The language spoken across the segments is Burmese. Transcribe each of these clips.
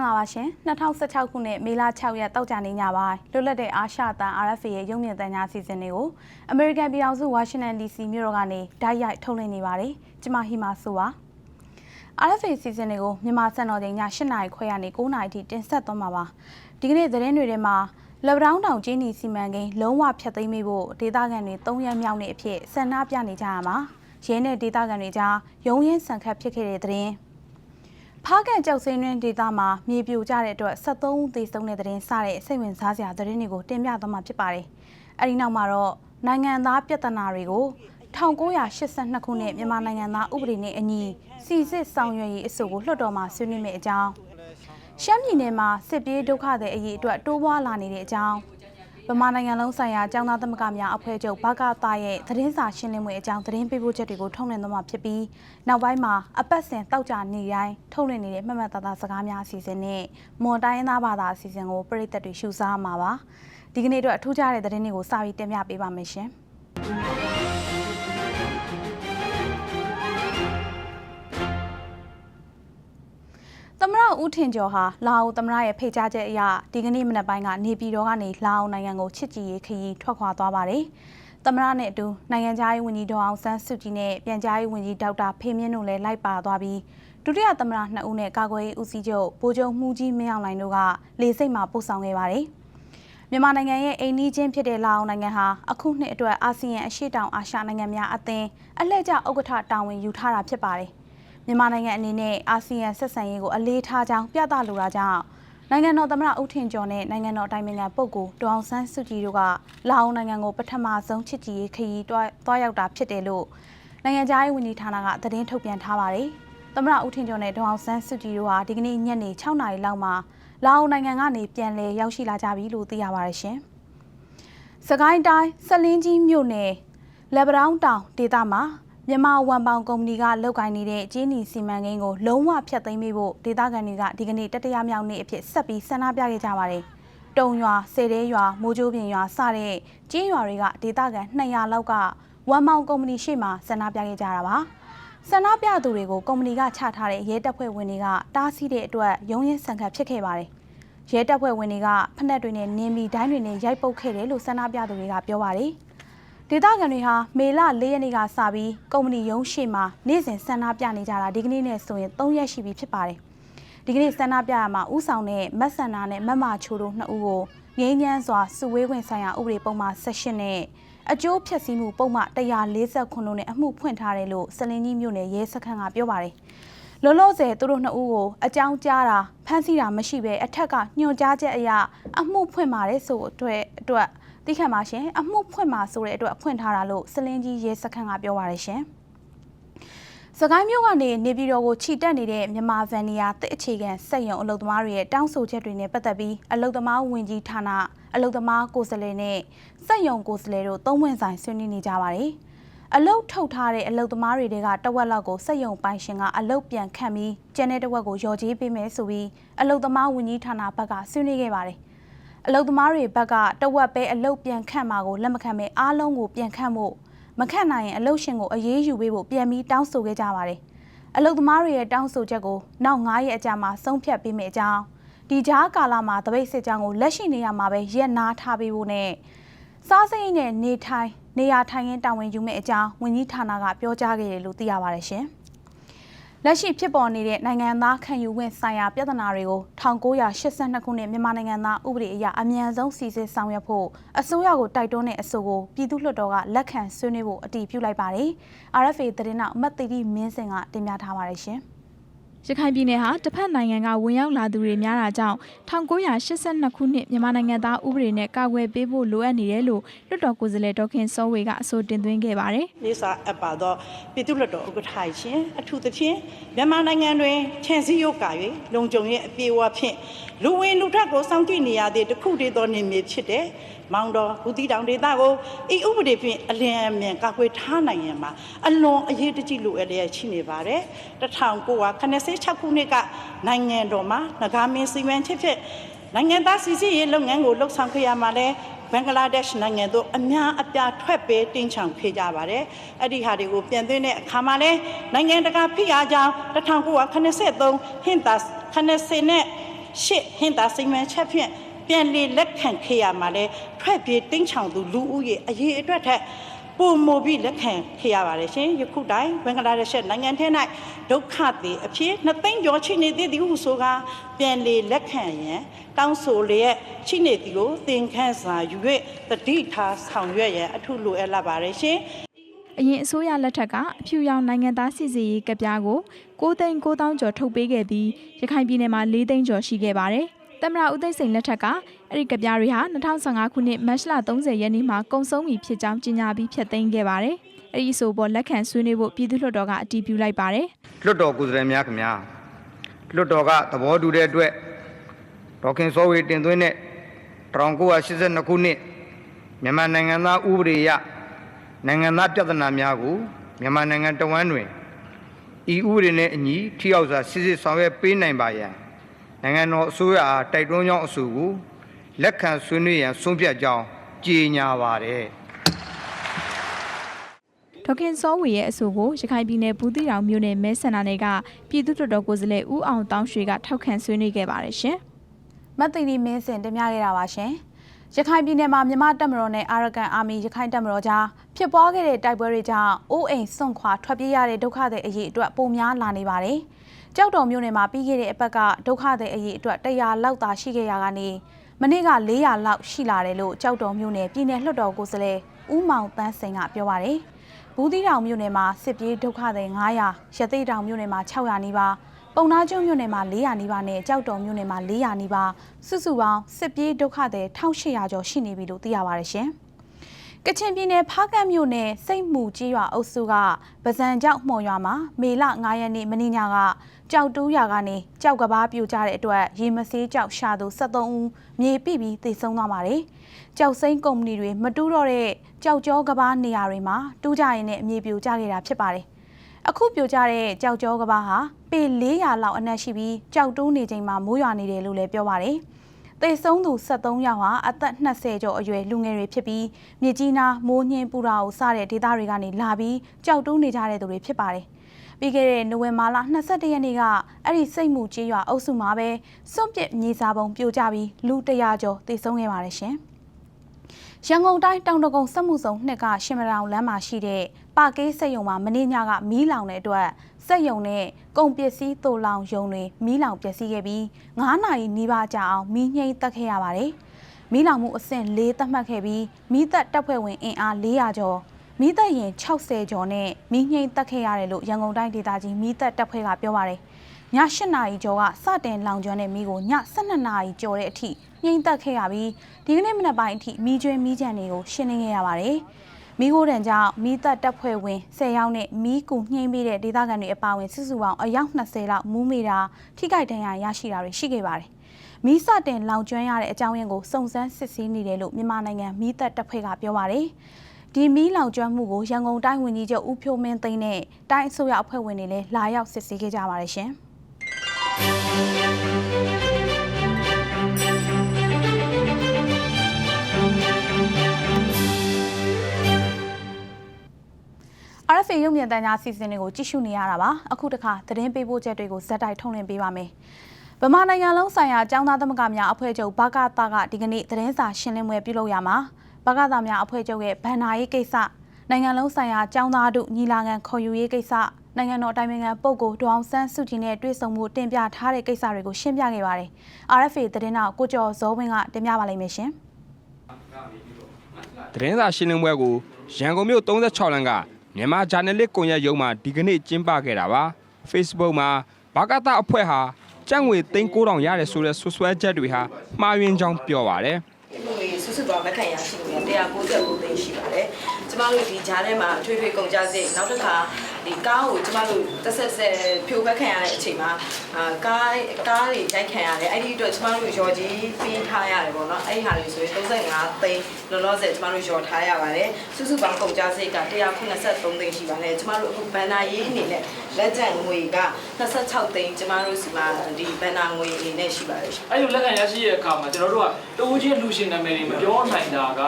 င်္ဂလာပါရှင်2016ခုနှစ်မေလ6ရက်တောက်ကြနေညပိုင်းလွတ်လပ်တဲ့အာရှတန် RFA ရဲ့ရုံမြင့်တန်ကြားအစီအစဉ်တွေကို American ပြည်ထောင်စု Washington DC မြို့တော်ကနေဓာတ်ရိုက်ထုတ်လွှင့်နေပါတယ်ကျွန်မဟီမာဆိုပါ RFA အစီအစဉ်တွေကိုမြန်မာစံတော်ချိန်ည8နာရီခွဲကနေ9နာရီထိတင်ဆက်သွားမှာပါဒီကနေ့သတင်းတွေထဲမှာလက်ဗဒေါင်းတောင်ကျင်းနီစီမံကိန်းလုံးဝဖျက်သိမ်းမိဖို့ဒေသခံတွေ3ရက်မြောက်နေ့အဖြစ်ဆန္ဒပြနေကြရမှာရဲနဲ့ဒေသခံတွေကြားရုံးရင်ဆန်ခတ်ဖြစ်ခဲ့တဲ့သတင်း ဖားကန်ကြောက်စင်းတွင်ဒေသမှာမြေပြိုကျတဲ့အတွက်73ဦးသေဆုံးတဲ့တဲ့တင်စတဲ့စိတ်ဝင်စားစရာသတင်းတွေကိုတင်ပြသွားမှာဖြစ်ပါတယ်။အဲဒီနောက်မှာတော့နိုင်ငံသားပြဿနာတွေကို1982ခုနှစ်မြန်မာနိုင်ငံသားဥပဒေနဲ့အညီစီစစ်ဆောင်ရွက်ရေးအဆိုကိုလွှတ်တော်မှာဆွေးနွေးမယ့်အကြောင်းရှမ်းပြည်နယ်မှာစစ်ပြေးဒုက္ခသည်အရေးအတွက်တိုးပွားလာနေတဲ့အကြောင်း ဗမာနိုင်ငံလုံးဆိုင်ရာကျောင်းသားသမဂ္ဂများအဖွဲ့ချုပ်ဘကသားရဲ့သတင်းစာရှင်းလင်းပွဲအကြောင်းသတင်းပေးပို့ချက်တွေကိုထုတ်လွှင့်သွားမှာဖြစ်ပြီးနောက်ပိုင်းမှာအပတ်စဉ်တောက်ကြနေတိုင်းထုတ်လွှင့်နေတဲ့မှတ်မှတ်သားသားစကားများအစီအစဉ်နဲ့မွန်တိုင်းသားဘာသာအစီအစဉ်ကိုပြည်သက်တွေရှုစားမှာပါဒီကနေ့အတွက်အထူးခြားတဲ့သတင်းတွေကိုစပြီးတင်ပြပေးပါမယ်ရှင် မရဦးထင်ကျော်ဟာလာအိုသမရရဲ့ဖိတ်ကြားချက်အရဒီကနေ့မနက်ပိုင်းကနေပြည်တော်ကနေလာအိုနိုင်ငံကိုချစ်ကြည်ရေးခရီးထွက်ခွာသွားပါတယ်။သမရနဲ့အတူနိုင်ငံသားရေးဝန်ကြီးဒေါ်အောင်ဆန်းစုကြည်နဲ့ပြန်ကြားရေးဝန်ကြီးဒေါက်တာဖေမြင့်တို့လည်းလိုက်ပါသွားပြီးဒုတိယသမရနှစ်ဦးနဲ့ကာကွယ်ရေးဦးစီးချုပ်ဗိုလ်ချုပ်မှုကြီးမင်းအောင်လှိုင်တို့ကလေစိတ်မှာပို့ဆောင်ခဲ့ပါတယ်။မြန်မာနိုင်ငံရဲ့အိမ်နီးချင်းဖြစ်တဲ့လာအိုနိုင်ငံဟာအခုနှစ်အတွက်အာဆီယံအရှေ့တောင်အာရှနိုင်ငံများအသင်းအလှည့်ကျဥက္ကဋ္ဌတာဝန်ယူထားတာဖြစ်ပါတယ်။ မြန်မာနိုင်ငံအနေနဲ့အာဆီယံဆက်ဆံရေးကိုအလေးထားကြောင်းပြသလိုတာကြောင့်နိုင်ငံတော်သမ္မတဦးထင်ကျော်နဲ့နိုင်ငံတော်အတိုင်ပင်ခံပုဂ္ဂိုလ်ဒေါအောင်ဆန်းစုကြည်တို့ကလာအောင်နိုင်ငံကိုပထမဆုံးချစ်ကြည်ရေးခရီးတွားတွားရောက်တာဖြစ်တယ်လို့နိုင်ငံခြားရေးဝန်ကြီးဌာနကသတင်းထုတ်ပြန်ထားပါတယ်။သမ္မတဦးထင်ကျော်နဲ့ဒေါအောင်ဆန်းစုကြည်တို့ဟာဒီကနေ့ညနေ6နာရီလောက်မှာလာအောင်နိုင်ငံကနေပြန်လည်ရောက်ရှိလာကြပြီလို့သိရပါတယ်ရှင်။စကိုင်းတိုင်းဆက်လင်းကြီးမြို့နယ်လက်ဗရောင်းတောင်ဒေသမှာ မြန်မာဝန်ပေါင်ကုမ္ပဏီကလုပ်ကိုင်နေတဲ့ကျင်းနီစီမံကိန်းကိုလုံးဝဖျက်သိမ်းပေးဖို့ဒေသခံတွေကဒီကနေ့တတရမြောက်နေ့အဖြစ်ဆက်ပြီးဆန္ဒပြခဲ့ကြပါတယ်။တုံရွာ၊စေတဲရွာ၊မိုးကြိုးပြင်ရွာစတဲ့ကျင်းရွာတွေကဒေသခံ200လောက်ကဝန်ပေါင်ကုမ္ပဏီရှေ့မှာဆန္ဒပြခဲ့ကြတာပါ။ဆန္ဒပြသူတွေကိုကုမ္ပဏီကချထားတဲ့ရဲတပ်ဖွဲ့ဝင်တွေကတားဆီးတဲ့အတွက်ရုံးရင်ဆန်ခတ်ဖြစ်ခဲ့ပါတယ်။ရဲတပ်ဖွဲ့ဝင်တွေကဖက်နှက်တွေနဲ့နင်းပြီးဒိုင်းတွေနဲ့ရိုက်ပုတ်ခဲ့တယ်လို့ဆန္ဒပြသူတွေကပြောပါတယ်။ ဒေသခံတွေဟာမေလ၄ရက်နေ့ကစပြီးကုမ္ပဏီရုံးရှိမှာနေ့စဉ်ဆန္ဒပြနေကြတာဒီကနေ့နဲ့ဆိုရင်၃ရက်ရှိပြီဖြစ်ပါတယ်။ဒီကနေ့ဆန္ဒပြရမှာဥဆောင်တဲ့မတ်ဆန္နာနဲ့မတ်မာချိုတို့နှစ်ဦးကိုငိမ့်ညမ်းစွာစုဝေးခွင့်ဆိုင်ရာဥပဒေပုံမှန်18နဲ့အကျိုးဖြည့်ဆည်းမှုပုံမှန်149တို့နဲ့အမှုဖွင့်ထားတယ်လို့စလင်းကြီးမြို့နယ်ရဲစခန်းကပြောပါတယ်။လောလောဆယ်သူတို့နှစ်ဦးကိုအကြောင်းကြားတာဖမ်းဆီးတာမရှိဘဲအထက်ကညွှန်ကြားချက်အရအမှုဖွင့်ပါတယ်ဆိုအတွက်အတွက် သိခံပါရှင်အမှုဖွင့်မှာဆိုတဲ့အတွက်ဖွင့်ထားတာလို့စလင်းကြီးရဲစခန်းကပြောပါရရှင်စကိုင်းမြို့ကနေနေပြည်တော်ကိုခြိတက်နေတဲ့မြန်မာဗန်နီယာတစ်အခြေခံစက်ရုံအလုပ်သမားတွေရဲ့တောင်းဆိုချက်တွေနဲ့ပတ်သက်ပြီးအလုပ်သမားဝင်ကြီးဌာနအလုပ်သမားကိုယ်စားလှယ်နဲ့စက်ရုံကိုယ်စားလှယ်တို့သုံးဝင်ဆိုင်ဆွေးနွေးနေကြပါတယ်အလုတ်ထုတ်ထားတဲ့အလုတ်သမားတွေကတဝက်လောက်ကိုစက်ရုံပိုင်ရှင်ကအလုတ်ပြန်ခန့်ပြီးကျန်တဲ့တဝက်ကိုရော်ကြီးပေးမယ်ဆိုပြီးအလုတ်သမားဝင်ကြီးဌာနဘက်ကဆွေးနွေးခဲ့ပါတယ်။ အလုတ်သမားတွေဘက်ကတဝက်ပဲအလုတ်ပြန်ခန့်မှာကိုလက်မခံပဲအားလုံးကိုပြန်ခန့်ဖို့မခန့်နိုင်ရင်အလုတ်ရှင်ကိုအရေးယူပေးဖို့ပြန်ပြီးတောင်းဆိုခဲ့ကြပါတယ်။အလုတ်သမားတွေရဲ့တောင်းဆိုချက်ကိုနောက်9ရက်အကြာမှာဆုံးဖြတ်ပေးမယ့်အကြောင်းဒီကြားကာလမှာတပိတ်စစ်ကြောင်းကိုလက်ရှိနေရမှာပဲရက်နာထားပေးဖို့နဲ့စားစိတ်နဲ့နေထိုင်နေရာထိုင်ရင်းတာဝန်ယူမယ့်အကြောင်းဝန်ကြီးဌာနကပြောကြားခဲ့တယ်လို့သိရပါတယ်ရှင်။ လက်ရှိဖြစ်ပေါ်နေတဲ့နိုင်ငံသားခံယူခွင့်ဆိုင်ရာပြဿနာတွေကို1982ခုနှစ်မြန်မာနိုင်ငံသားဥပဒေအရအမြန်ဆုံးစီစစ်ဆောင်ရွက်ဖို့အစိုးရကိုတိုက်တွန်းတဲ့အဆိုကိုပြည်သူ့လွှတ်တော်ကလက်ခံဆွေးနွေးဖို့အတည်ပြုလိုက်ပါတယ်။ RFA သတင်းနောက်မတ်တီတီမင်းစင်ကတင်ပြထားပါတယ်ရှင်။ ရခိုင်ပြည်နယ်ဟာတစ်ဖက်နိုင်ငံကဝင်ရောက်လာသူတွေများတာကြောင့်1982ခုနှစ်မြန်မာနိုင်ငံသားဥပဒေနဲ့ကာကွယ်ပေးဖို့လိုအပ်နေတယ်လို့လွှတ်တော်ကိုယ်စားလှယ်ဒေါက်ခင်စောဝေကအဆိုတင်သွင်းခဲ့ပါတယ်လေးစားအပ်ပါသောပြည်သူ့လွှတ်တော်ဥက္ကဋ္ဌရှင်အထူးသဖြင့်မြန်မာနိုင်ငံတွင်ခြံစည်းရုပ်ကာ၍လုံခြုံရေးအပြေအဝဖြင့်လူဝင်လူထွက်ကိုစောင့်ကြည့်နေရသည့်တစ်ခုတည်းသောနေမြေဖြစ်တဲ့ မောင်တော်ဘူးတီတောင်ဒေသကိုဤဥပဒေဖြင့်အလင်းအမြန်ကာကွယ်ထားနိုင်ရန်မှာအလွန်အရေးတကြီးလိုအပ်လျက်ရှိနေပါတယ်1986ခုနှစ်ကနိုင်ငံတော်မှာငကားမင်းစီမံချက်ဖြင့်နိုင်ငံသားစီစစ်ရေးလုပ်ငန်းကိုလှုပ်ဆောင်ခဲ့ရမှာလဲဘင်္ဂလားဒေ့ရှ်နိုင်ငံသို့အများအပြားထွက်ပေးတင်းချောင်ခဲ့ကြပါတယ်။အဲ့ဒီဟာတွေကိုပြန်သွင်းတဲ့အခါမှာလဲနိုင်ငံတကာဖိအားကြောင့်1983ဟင်တာ80နဲ့ရှစ်ဟင်တာစိမ့်မှန်ချက်ဖြင့် ပြန်လေလက်ခံခဲ့ရမှာလဲထွက်ပြေးတင်းချောင်သူလူဦးရေအရေးအတွက်ထက်ပုံမပြီးလက်ခံခဲ့ရပါတယ်ရှင်ယခုတိုင်ဘင်္ဂလားဒေ့ရှ်နိုင်ငံထဲ၌ဒုက္ခသည်အဖြစ်နှစ်သိန်းကျော်ချိနေသေးသည်ဟုဆိုကာပြန်လေလက်ခံရန်တောင်းဆိုလျက်ချိနေသည်ကိုသင်ခန်းစာယူ၍တတိထားဆောင်ရွက်ရန်အထုလိုအပ်လာပါတယ်ရှင်အရင်အစိုးရလက်ထက်ကအဖြူရောင်နိုင်ငံသားစစ်စီရေးကပြားကို6သိန်း9000ကျော်ထုတ်ပေးခဲ့ပြီးရခိုင်ပြည်နယ်မှာ4သိန်းကျော်ရှိခဲ့ပါတယ်။ တမရဦးသိန်းစိန်လက်ထက်ကအဲ့ဒီကပြားတွေဟာ2015ခုနှစ်မတ်လ30ရက်နေ့မှာကုန်ဆုံးပြီဖြစ်ကြောင်းကြေညာပြီးဖျက်သိမ်းခဲ့ပါတယ်။အဲ့ဒီဆိုပေါ်လက်ခံဆွေးနွေးဖို့ပြည်သူ့လွှတ်တော်ကအတည်ပြုလိုက်ပါတယ်။လွတ်တော်ကိုယ်စားလှယ်များခင်ဗျာလွတ်တော်ကသဘောတူတဲ့အတွက်ဒေါက်ခင်စောဝေတင်သွင်းတဲ့1982ခုနှစ်မြန်မာနိုင်ငံသားဥပဒေအရနိုင်ငံသားပြဿနာများကိုမြန်မာနိုင်ငံတဝန်းတွင်ဤဥပဒေနဲ့အညီထိရောက်စွာစစ်စစ်ဆောင်ရွက်ပေးနိုင်ပါရန် နိုင်ငံတော်အစိုးရအားတိုက်တွန်းကြောင်းအဆိုကိုလက်ခံဆွေးနွေးရန်ဆုံးဖြတ်ကြောင်းကြေညာပါတယ်ဒေါခင်စောဝေရဲ့အဆိုကိုရခိုင်ပြည်နယ်ဘူးတိတောင်မြို့နယ်မဲဆန္ဒနယ်ကပြည်သူ့တော်တော်ကိုယ်စားလှယ်ဦးအောင်တောင်းရွှေကထောက်ခံဆွေးနွေးခဲ့ပါတယ်ရှင်။မတ်တီလီမင်းစင်တင်ပြခဲ့တာပါရှင်။ရခိုင်ပြည်နယ်မှာမြန်မာတပ်မတော်နဲ့အာရကန်အာမီရခိုင်တပ်မတော်ကြားဖြစ်ပွားခဲ့တဲ့တိုက်ပွဲတွေကြောင့်အိုးအိမ်စွန့်ခွာထွက်ပြေးရတဲ့ဒုက္ခသည်အရေးအတွက်ပိုများလာနေပါတယ်။ ကြောက်တော်မြို့နယ်မှာပြီးခဲ့တဲ့အပတ်ကဒုက္ခသည်အရေးအတွက်100လောက်သာရှိခဲ့ရကနေမနေ့က400လောက်ရှိလာတယ်လို့ကြောက်တော်မြို့နယ်ပြည်နယ်လွှတ်တော်ကိုယ်စားလှယ်ဦးမောင်တန်းစိန်ကပြောပါတယ်။ဘူးသီးတောင်မြို့နယ်မှာစစ်ပြေးဒုက္ခသည်900ရသေ့တောင်မြို့နယ်မှာ600နီးပါးပုံနာကျွန်းမြို့နယ်မှာ400နီးပါးနဲ့ကြောက်တော်မြို့နယ်မှာ400နီးပါးစုစုပေါင်းစစ်ပြေးဒုက္ခသည်1800ကျော်ရှိနေပြီလို့သိရပါတယ်ရှင်။ ကချင်ပြည်နယ်ဖားကတ်မြို့နယ်စိတ်မှုကြီးရွာအုပ်စုကပဇံကြောက်မှော်ရွာမှာမေလ9ရက်နေ့မနေ့ညကကြောက်တူးရွာကနေကြောက်ကဘာပြိုကျတဲ့အတွက်ရေမဆေးကြောက်ရှာသူ73ဦးမြေပိပြီးသေဆုံးသွားပါတယ်။ကြောက်စိမ့်ကုမ္ပဏီတွေမတူးတော့တဲ့ကြောက်ကြောကဘာနေရာတွေမှာတူးကြရင်နဲ့အမြေပြိုကျခဲ့တာဖြစ်ပါတယ်။အခုပြိုကျတဲ့ကြောက်ကြောကဘာဟာပေ400လောက်အနက်ရှိပြီးကြောက်တူးနေချိန်မှာမိုးရွာနေတယ်လို့လည်းပြောပါတယ်။ သေဆုံးသူ73ယောက်ဟာအသက်20ကျော်အရွယ်လူငယ်တွေဖြစ်ပြီးမြစ်ကြီးနားမိုးညင်းပူရာကိုစတဲ့ဒေသတွေကနေလာပြီးကြောက်တူးနေကြတဲ့သူတွေဖြစ်ပါတယ်။ပြီးခဲ့တဲ့နိုဝင်ဘာလ22ရက်နေ့ကအဲ့ဒီစိတ်မှုကြီးရွာအုပ်စုမှာပဲစွန့်ပစ်မြေစာပုံပြိုကျပြီးလူ100ကျော်သေဆုံးခဲ့ပါတယ်ရှင်။ရန်ကုန်တိုင်းတောင်တကုံစက်မှုစုံနှစ်ကရှင်မတောင်လမ်းမှာရှိတဲ့ပါကေးစက်ယုံမှာမင်းညကမီးလောင်တဲ့အတွက်စ က်ယုံနဲ့ကုန်ပစ္စည်းသိုလောင်ယုံတွေမီးလောင်ပျက်စီးခဲ့ပြီး9နာရီနီးပါးကြာအောင်မီးငြိမ်းတက်ခဲ့ရပါတယ်။မီးလောင်မှုအဆင့်၄သတ်မှတ်ခဲ့ပြီးမီးသက်တပ်ဖွဲ့ဝင်အင်အား400ကျော်မီးသက်ရင်60ကျော်နဲ့မီးငြိမ်းတက်ခဲ့ရတယ်လို့ရန်ကုန်တိုင်းဒေသကြီးမီးသက်တပ်ဖွဲ့ကပြောပါတယ်။ည8နာရီကျော်ကစတင်လောင်ကျွမ်းတဲ့မီးကိုည12နာရီကျော်တဲ့အထိငြိမ်းသက်ခဲ့ရပြီးဒီကနေ့မနက်ပိုင်းအထိမီးကျွင်းမီးကြံတွေကိုရှင်းလင်းခဲ့ရပါတယ်။ မီးခိုးတံကြောင့်မီးသက်တပ်ဖွဲ့ဝင်10ယောက်နဲ့မီးကူနှိမ့်ပေးတဲ့ဒေသခံတွေအပါအဝင်စုစုပေါင်းအယောက်20လောက်မူးမေတာထိခိုက်ဒဏ်ရာရရှိတာတွေရှိခဲ့ပါတယ်။မီးစတင်လောင်ကျွမ်းရတဲ့အကြောင်းရင်းကိုစုံစမ်းစစ်ဆေးနေတယ်လို့မြန်မာနိုင်ငံမီးသက်တပ်ဖွဲ့ကပြောပါတယ်။ဒီမီးလောင်ကျွမ်းမှုကိုရန်ကုန်တိုင်းဝန်ကြီးချုပ်ဦးဖြိုးမင်းသိန်းနဲ့တိုင်းအစိုးရအဖွဲ့ဝင်တွေလည်းလာရောက်စစ်ဆေးခဲ့ကြပါတယ်ရှင်။ RFA ရုပ်မြင်သံကြားစီစဉ်တွေကိုကြည့်ရှုနေရတာပါအခုတခါသတင်းပေးပို့ချက်တွေကိုဇက်တိုက်ထုတ်လွှင့်ပေးပါမယ်ဗမာနိုင်ငံလုံးဆိုင်ရာចောင်းသားသမဂ္ဂများအဖွဲ့ချုပ်ဘကတာကဒီကနေ့သတင်းစာရှင်းလင်းပွဲပြုလုပ်ရမှာဘကတာများအဖွဲ့ချုပ်ရဲ့ဗန္နာရေးကိစ္စနိုင်ငံလုံးဆိုင်ရာចောင်းသားတို့ညီလာခံခေါ်ယူရေးကိစ္စနိုင်ငံတော်တိုင်ပင်ခံပုဂ္ဂိုလ်ဒေါအောင်ဆန်းစုကြည်နဲ့တွေ့ဆုံမှုတင်ပြထားတဲ့ကိစ္စတွေကိုရှင်းပြခဲ့ပါတယ် RFA သတင်းတော်ကိုကျော်ဇောဝင်းကတင်ပြပါလိမ့်မယ်ရှင်သတင်းစာရှင်းလင်းပွဲကိုရန်ကုန်မြို့36လမ်းက မြန်မာဂျာနယ်လစ်ကွန်ရက်ရုံးမှာဒီကနေ့ကျင်းပခဲ့တာပါ Facebook မှာဘာကတာအဖွဲ့ဟာကြံ့ငွေ3900ရတယ်ဆိုတဲ့ဆွဆွဲချက်တွေဟာမှားယွင်းကြောင်းပြောပါတယ်ဒီလိုစုစုပေါင်းလက်ခံရရှိနေ199သိန်းရှိပါတယ်ကျမတို့ဒီဂျားထဲမှာအထွေထွေကုန်ကြစိတ်နောက်တစ်ခါဒီကားကိုကျမတို့တစ်ဆက်ဆက်ဖြိုဘက်ခံရတဲ့အချိန်မှာအာကားကားတွေတိုက်ခံရတယ်အဲ့ဒီအတွက်ကျမတို့ရော်ကြီးပေးထားရတယ်ပေါ့နော်အဲ့ဒီဟာတွေဆိုရင်35သိန်းလောလောဆယ်ကျမတို့ရော်ထားရပါတယ်စုစုပေါင်းကုန်ကြစိတ်က183သိန်းရှိပါတယ်ကျမတို့အခုဘန်နာရေးအနေနဲ့လက်ကျန်ငွေက26သိန်းကျမတို့စီမှာဒီဘန်နာငွေအနေနဲ့ရှိပါတယ်အဲ့လိုလက်ခံရရှိတဲ့အခါမှာကျွန်တော်တို့ကတိုးချင်းလူရှင်နာမည်တွေမပြောနိုင်တာက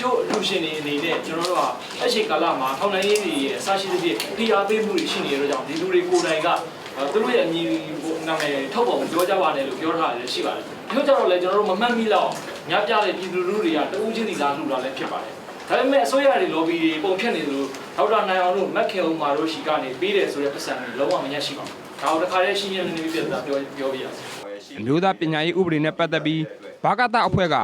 ကျို့လူရှင်တွေအနေနဲ့ကျွန်တော်တို့ကအချိန်ကာလမှာထောင်နိုင်ရေးတွေရဲ့အစရှိသဖြင့်တရားပေးမှုတွေရှိနေရတော့ကြောင့်ဒီလူတွေကိုယ်တိုင်ကသူတို့ရဲ့အမည်နာမည်ထုတ်ပေါ်မပြောကြပါနဲ့လို့ပြောထားတယ်ရှိပါတယ်ဒီလိုကြတော့လေကျွန်တော်တို့မမှတ်မိလောက်ညပြတဲ့ပြည်သူလူထုတွေကတဦးချင်းစီလာလှူတာလည်းဖြစ်ပါတယ်ဒါပေမဲ့အစိုးရတွေ lobby တွေပုံဖြစ်နေသလိုဒေါက်တာနိုင်အောင်တို့မက်ခင်ဦးမာတို့ရှိကနေပေးတယ်ဆိုတဲ့ပတ်စံတွေလုံးဝမညက်ရှိပါဘူးဒါတော့တစ်ခါတည်းရှင်းရှင်းလင်းလင်းပြပြပြောပြောပြရစီအမျိုးသားပညာရေးဥပဒေနဲ့ပတ်သက်ပြီးဘာကတအဖွဲ့က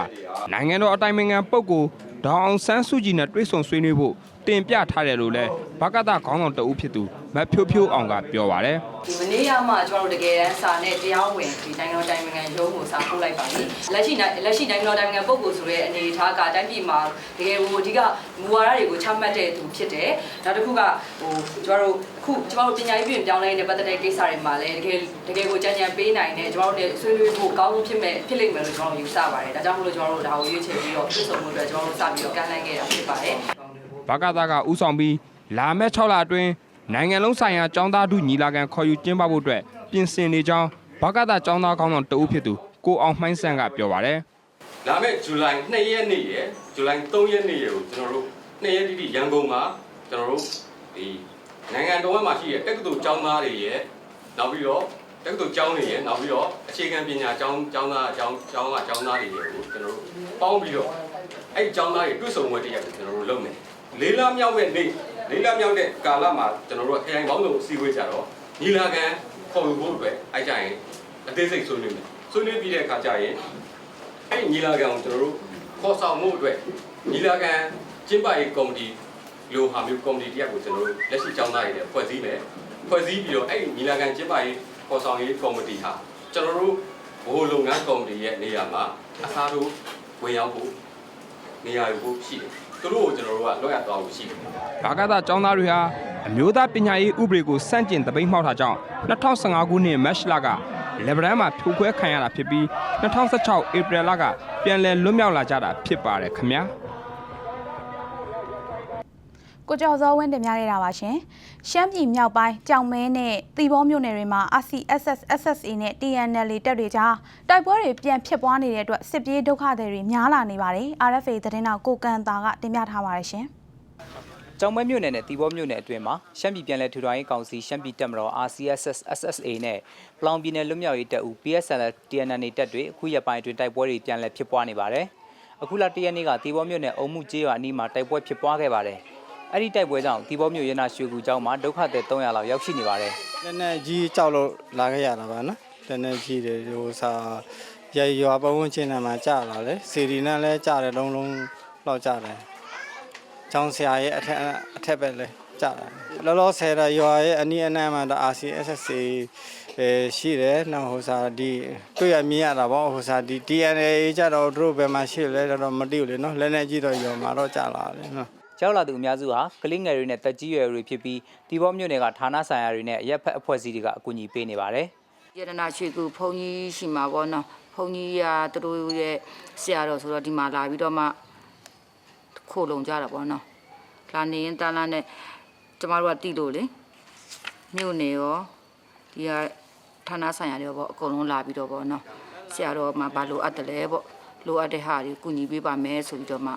နိုင်ငံတော်အတိုင်ပင်ခံပုဂ္ဂိုလ်ဒေါအောင်ဆန်းစုကြည်နဲ့တွေ့ဆုံဆွေးနွေးဖို့ တင်ပြထားတယ်လို့လည်းဘာကတခေါင်းဆောင်တဦးဖြစ်သူမတ်ဖြိုးဖြိုးအောင်ကပြောပါတယ်ဒီမနေ့ကမှကျွန်တော်တို့တကယ်တမ်းစာနဲ့တရားဝင်ဒီနိုင်ငံတော်တိုင်ပင်ခံရုံးကိုစာပို့လိုက်ပါပြီလက်ရှိနိုင်လက်ရှိနိုင်ငံတော်တိုင်ပင်ခံပုဂ္ဂိုလ်ဆိုတဲ့အနေအထားကတိုင်းပြည်မှာတကယ်ဟိုအဓိကမူဝါဒတွေကိုချမှတ်တဲ့သူဖြစ်တယ်ဒါတစ်ခုကဟိုကျွန်တော်တို့အခုကျွန်တော်တို့ပညာရေးပြင်ပြောင်းလဲနေတဲ့ပတ်သက်တဲ့ကိစ္စတွေမှာလည်းတကယ်တကယ်ကိုကြံကြံပေးနိုင်တဲ့ကျွန်တော်တို့ဆွေးနွေးဖို့ကောင်းဆုံးဖြစ်မဲ့ဖြစ်လိမ့်မယ်လို့ကျွန်တော်ယူဆပါတယ်ဒါကြောင့်မလို့ကျွန်တော်တို့ဒါကိုရွေးချယ်ပြီးတော့ပြည့်စုံမှုအတွက်ကျွန်တော်တို့စပြီးတော့ကမ်းလှမ်းခဲ့တာဖြစ်ပါတယ် ဘာကတကဥဆောင်ပြီးလာမယ့်6လအတွင်းနိုင်ငံလုံးဆိုင်ရာចောင်းသားထုညီလာခံခေါ်ယူကျင်းပဖို့အတွက်ပြင်ဆင်နေကြောင်းဘာကတចောင်းသားခေါင်းဆောင်တဦးဖြစ်သူကိုအောင်မှိုင်းဆန်းကပြောပါတယ်လာမယ့်ဇူလိုင်2ရက်နေ့ရယ်ဇူလိုင်3ရက်နေ့ရယ်ကိုကျွန်တော်တို့2ရက်တိတိရန်ကုန်မှာကျွန်တော်တို့ဒီနိုင်ငံတော်မှာရှိတဲ့တက္ကသိုလ်ကျောင်းသားတွေရယ်နောက်ပြီးတော့တက္ကသိုလ်ကျောင်းတွေရယ်နောက်ပြီးတော့အခြေခံပညာကျောင်းကျောင်းသားကျောင်းကျောင်းကကျောင်းသားတွေရယ်ကိုကျွန်တော်တို့ပေါင်းပြီးတော့အဲ့ဒီကျောင်းသားတွေတွေ့ဆုံပွဲတစ်ရက်ကိုကျွန်တော်တို့လုပ်မယ် လေးလမြောက်ရဲ့နေ့လေးလမြောက်တဲ့ကာလမှာကျွန်တော်တို့ခရိုင်ပေါင်းစုံအစည်းအဝေးကြတော့ညီလာခံခေါ်ယူဖို့အတွက်အဲ့ကြရင်အသေးစိတ်ဆွေးနွေးမယ်ဆွေးနွေးပြီးတဲ့အခါကျရင်အဲ့ဒီညီလာခံကိုကျွန်တော်တို့ခေါ်ဆောင်မှုအတွက်ညီလာခံကျင်းပရေးကော်မတီလိုဟာမျိုးကော်မတီတရားကိုကျွန်တော်တို့လက်ရှိကျောင်းသားတွေလည်းဖွဲ့စည်းမယ်ဖွဲ့စည်းပြီးတော့အဲ့ဒီညီလာခံကျင်းပရေးခေါ်ဆောင်ရေးကော်မတီဟာကျွန်တော်တို့ဘိုးလုပ်ငန်းကော်မတီရဲ့နေရာမှာအစားတို့ဝင်ရောက်ဖို့နေရာယူဖို့ရှိတယ် သူတို့ကိုကျွန်တော်တို့ကလွှဲရသွားဖို့ရှိတယ်ဘာကတចောင်းသားတွေဟာအမျိုးသားပညာရေးဥပဒေကိုစန့်ကျင်တပိတ်မှောက်တာကြောင့်2015ခုနှစ်မတ်လကလေဗရန်မှာဖြိုခွဲခံရတာဖြစ်ပြီး2016ဧပြီလကပြန်လည်လွတ်မြောက်လာကြတာဖြစ်ပါတယ်ခင်ဗျာ ကိုကျော်စောဝင်းတင်ပြခဲ့တာပါရှင်။ရှမ်းပြည်မြောက်ပိုင်းကြောင်မဲနဲ့တီဘောမြို့နယ်တွေမှာ RCSS SSA နဲ့ TNL တပ်တွေကြားတိုက်ပွဲတွေပြန်ဖြစ်ပွားနေတဲ့အတွက်စစ်ပြေးဒုက္ခသည်တွေများလာနေပါတယ်။ RFA သတင်းတော်ကိုကန်တာကတင်ပြထားပါတယ်ရှင်။ကျောင်းမဲမြို့နယ်နဲ့တီဘောမြို့နယ်အတွင်းမှာရှမ်းပြည်ပြည်လဲထူထောင်ရေးကောင်စီရှမ်းပြည်တပ်မတော် RCSS SSA နဲ့ပလောင်ပြည်နယ်လွတ်မြောက်ရေးတပ်ဦး PSL TNN တပ်တွေအခုရက်ပိုင်းအတွင်းတိုက်ပွဲတွေပြန်လည်ဖြစ်ပွားနေပါတယ်။အခုလတရက်နေ့ကတီဘောမြို့နယ်အုံမှုကျေးရွာအနီးမှာတိုက်ပွဲဖြစ်ပွားခဲ့ပါတယ်။ အဲ့ဒီတိုက်ပွဲကြောင့်တီဘောမြို့ရနာရွှေကူကျောင်းမှာဒုက္ခသည်300လောက်ရောက်ရှိနေပါတယ်။တနေ့ကြီးကြောက်လို့လာခဲ့ရတာပါနော်တနေ့ကြီးတယ်ဟိုစာရရွာပဝန်းကျင်ထဲမှာကြာလာလေစီရီနဲ့လည်းကြာတယ်လုံးလုံးလောက်ကြာတယ်ကျောင်းဆရာရဲ့အထက်အထက်ပဲလေကြာတယ်လောလောဆယ်ရရွာရဲ့အနီးအနားမှာဒါ RCSS အဲရှိတယ်နောက်ဟိုစာဒီတွေ့ရမြင်ရတာပေါ့ဟိုစာဒီ DNA ကြတော့သူတို့ဘယ်မှာရှိလဲတော့မသိဘူးလေနော်လက်နဲ့ကြည့်တော့ရွာမှာတော့ကြာလာတယ်နော် ကြောက်လာသူအများစုဟာကလေးငယ်တွေနဲ့တက်ကြီးရွယ်တွေဖြစ်ပြီးတီဘောမြို့နယ်ကဌာနဆိုင်ရာတွေနဲ့အရက်ဖက်အဖွဲ့အစည်းတွေကအကူအညီပေးနေပါတယ်။ရတနာရွှေကူဘုံကြီးရှိမှာပေါ့နော်ဘုံကြီးကသူတို့ရဲ့ဆရာတော်ဆိုတော့ဒီမှာလာပြီးတော့မှခိုးလုံကြတာပေါ့နော်လာနေရင်တန်းလာနဲ့ကျမတို့ကတိလို့လေမြို့နေရောဒီကဌာနဆိုင်ရာတွေရောပေါ့အကုန်လုံးလာပြီးတော့ပေါ့နော်ဆရာတော်မှာဘာလို့အပ်တယ်လဲပေါ့လိုအပ်တဲ့ဟာတွေကုညီပေးပါမယ်ဆိုပြီးတော့မှ